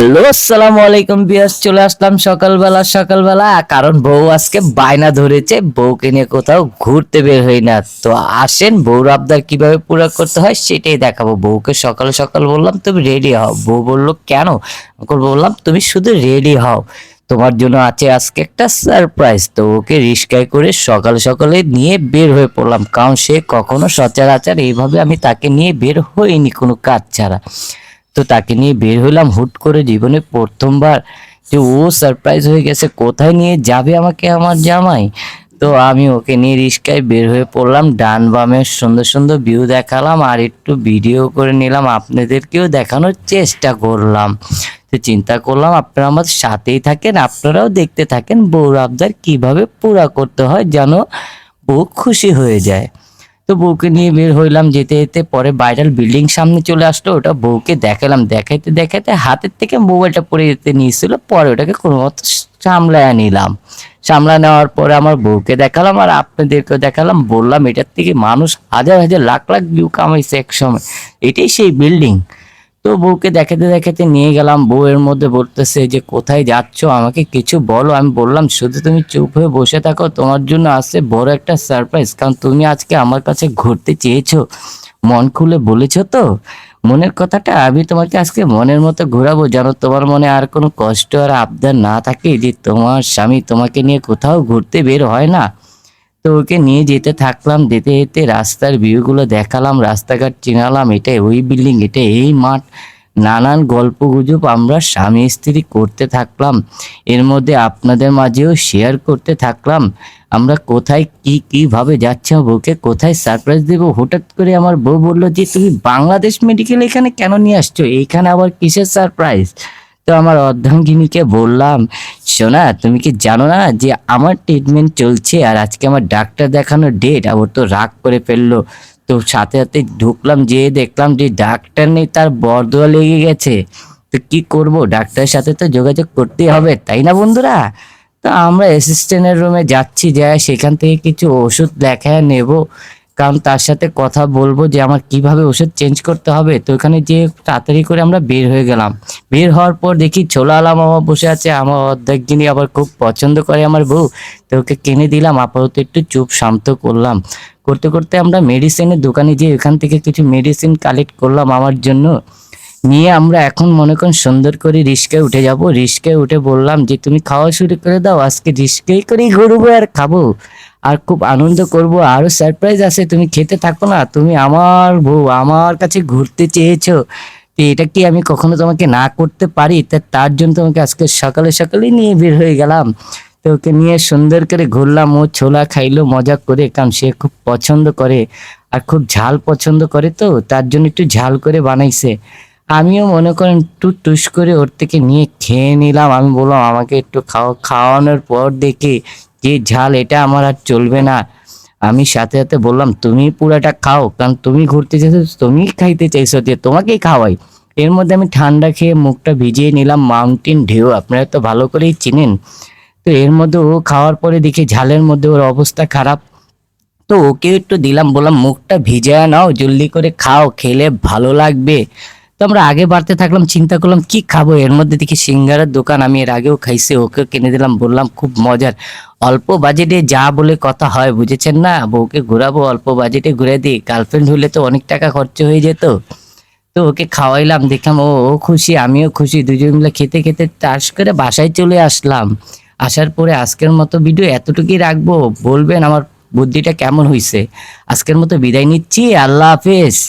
Hello আসসালামু আলাইকুম বিয়াস চলে আসলাম সকালবেলা সকালবেলা। কারণ বউ আজকে বায়না ধরেছে, বউকে নিয়ে কোথাও ঘুরতে বের হই না। তো আসেন, বউর আবদার কীভাবে পুরো করতে হয় সেটাই দেখাবো। বউকে সকাল সকাল বললাম, তুমি রেডি হও। বউ বলল, কেন? বললাম, তুমি শুধু রেডি হও। তোমার জন্য আছে আজকে একটা সারপ্রাইজ তো ওকে রিস্কায় করে সকাল সকালে নিয়ে বের হয়ে পড়লাম। কারণ সে কখনো সচরাচর এইভাবে আমি তাকে নিয়ে বের হইনি কোনো কাজ ছাড়া। তো তাকে নিয়ে বের হলাম হুট করে জীবনে প্রথমবার। যে ও সারপ্রাইজ হয়ে গেছে, কোথায় নিয়ে যাবে আমাকে আমার জামাই? তো আমি ওকে নিয়ে রিস্কায় বের হয়ে পড়লাম। ডান বামের সুন্দর সুন্দর ভিউ দেখালাম আর একটু ভিডিও করে নিলাম। আপনাদেরকেও দেখানোর চেষ্টা করলাম। তো চিন্তা করলাম, আপনারা আমার সাথেই থাকেন, আপনারাও দেখতে থাকেন বউর আবদার কীভাবে পুরা করতে হয় যেন বউ খুশি হয়ে যায়। তো বউকে নিয়ে বের হইলাম, যেতে যেতে পরে বাইরাল বিল্ডিং সামনে চলে আসলো, ওটা বউকে দেখালাম, দেখাইতে দেখাইতে হাতের থেকে মোবাইলটা পরে যেতে নিয়েছিল, পরে ওটাকে কোনো মতো সামলায় নিলাম। সামলা নেওয়ার পরে আমার বউকে দেখালাম আর আপনাদেরকেও দেখালাম, বললাম এটার থেকে মানুষ হাজার হাজার, লাখ লাখ ভিউ কামাইছে এক সময়। এটাই সেই বিল্ডিং তো বউকে দেখাতে দেখাতে নিয়ে গেলাম। বউয়ের মধ্যে বলতেছে যে, কোথায় যাচ্ছ? আমাকে কিছু বলো। আমি বললাম, শুধু তুমি চুপ হয়ে বসে থাকো, তোমার জন্য আসছে বড় একটা সারপ্রাইজ কারণ তুমি আজকে আমার কাছে ঘুরতে চেয়েছো। মন খুলে বলেছ তো? মনের কথাটা আমি তোমাকে আজকে মনের মতো ঘোরাবো, যেন তোমার মনে আর কোনো কষ্ট আর আবদার না থাকে যে, তোমার স্বামী তোমাকে নিয়ে কোথাও ঘুরতে বের হয় না। তো ওকে নিয়ে যেতে থাকলাম, যেতে যেতে রাস্তার ভিউগুলো দেখালাম, রাস্তাঘাট চিনালাম এটা ওই বিল্ডিং এটা এই মাঠ। নানান গল্প গুজব আমরা স্বামী স্ত্রী করতে থাকলাম। এর মধ্যে আপনাদের মাঝেও শেয়ার করতে থাকলাম। আমরা কোথায় কি, কীভাবে যাচ্ছি বউকে কোথায় সারপ্রাইজ দেবো? হঠাৎ করে আমার বউ বলল যে, তুমি বাংলাদেশ মেডিকেল এখানে কেন নিয়ে আসছো? এইখানে আবার কিসের সারপ্রাইজ তো আমার অর্ধাঙ্গিনীকে বললাম শোনা তুমি কি জানো না যে আমার ট্রিটমেন্ট চলছে আর আজকে আমার ডাক্তার দেখানোর ডেট আর ওর তো রাগ করে ফেলল। তো সাথে সাথে ঢুকলাম, যেয়ে দেখলাম যে ডাক্তার নেই, তার বরদোয়া লেগে গেছে। তো কি করব? ডাক্তারের সাথে তো যোগাযোগ করতেই হবে, তাই না বন্ধুরা? তো আমরা অ্যাসিস্ট্যান্টের রুমে যাচ্ছি যাই সেখান থেকে কিছু ওষুধ দেখায় নেব। কারণ তার সাথে কথা বলব যে আমার কীভাবে ওষুধ চেঞ্জ করতে হবে। তো ওখানে যে তাড়াতাড়ি করে আমরা বের হয়ে গেলাম। বের হওয়ার পর দেখি ছোলা আলাম আমার বসে আছে। আমার অর্ধেক জিনিস আবার খুব পছন্দ করে আমার বউ। তো ওকে কিনে দিলাম, আপাতত একটু চুপ শান্ত করলাম। করতে করতে আমরা মেডিসিনের দোকানে গিয়ে ওখান থেকে কিছু মেডিসিন কালেক্ট করলাম আমার জন্য। নিয়ে আমরা এখন মনে করেন সুন্দর করে রিস্কায় উঠে যাব। রিস্কায় উঠে বললাম যে, তুমি খাওয়া শুরু করে দাও, আজকে রিস্কাই করেই ঘুরবো আর খাব। আর খুব আনন্দ করব। আরও সারপ্রাইজ আছে, তুমি খেতে থাকো না, তুমি আমার বউ, আমার কাছে ঘুরতে চেয়েছো। তো এটা কি আমি কখনো তোমাকে না করতে পারি? তা তার জন্য তোমাকে আজকে সকালে সকালে নিয়ে বের হয়ে গেলাম। তো ওকে নিয়ে সুন্দর করে ঘুরলাম, ও ছোলা খাইলো, মজা করে, কারণ সে খুব পছন্দ করে আর খুব ঝাল পছন্দ করে তো, তার জন্য একটু ঝাল করে বানাইছে। আমিও মনে করেন একটু টুস করে ওর থেকে নিয়ে খেয়ে নিলাম। আমি বললাম, আমাকে একটু খাওয়া খাওয়ানোর পর দেখি যে ঝাল, এটা আমার আর চলবে না। আমি সাথে সাথে বললাম, তুমি পুরাটা খাও, কারণ তুমি ঘুরতে চাইছো তুমি খাইতে চাইছো যে তোমাকেই খাওয়াই। এর মধ্যে আমি ঠান্ডা খেয়ে মুখটা ভিজিয়ে নিলাম মাউন্টেন ঢেউ, আপনারা তো ভালো করেই চিনেন। তো এর মধ্যে ও খাওয়ার পরে দেখি ঝালের মধ্যে ওর অবস্থা খারাপ। তো ওকে একটু দিলাম, বললাম, মুখটা ভিজায় নাও, জলদি করে খাও, খেলে ভালো লাগবে। তো আমরা আগে বাড়তে থাকলাম, চিন্তা করলাম, কি খাব? এর মধ্যে দেখি সিঙ্গারের দোকান, আমি এর আগেও খাইছি ওকে কিনে দিলাম, বললাম খুব মজার। অল্প বাজেটে যা বলে কথা হয়, বুঝেছেন না? বউকে ঘোরাবো, অল্প বাজেটে ঘুরে দিই। গার্লফ্রেন্ড হলে তো অনেক টাকা খরচ হয়ে যেত। তো ওকে খাওয়াইলাম, দেখলাম ও ও খুশি, আমিও খুশি, দুজন মিলে খেতে খেতে চাষ করে বাসায় চলে আসলাম। আসার পরে আজকের মতো ভিডিও এতটুকুই রাখব। বলবেন আমার বুদ্ধিটা কেমন হয়েছে আজকের মতো বিদায় নিচ্ছি, আল্লাহ হাফেজ।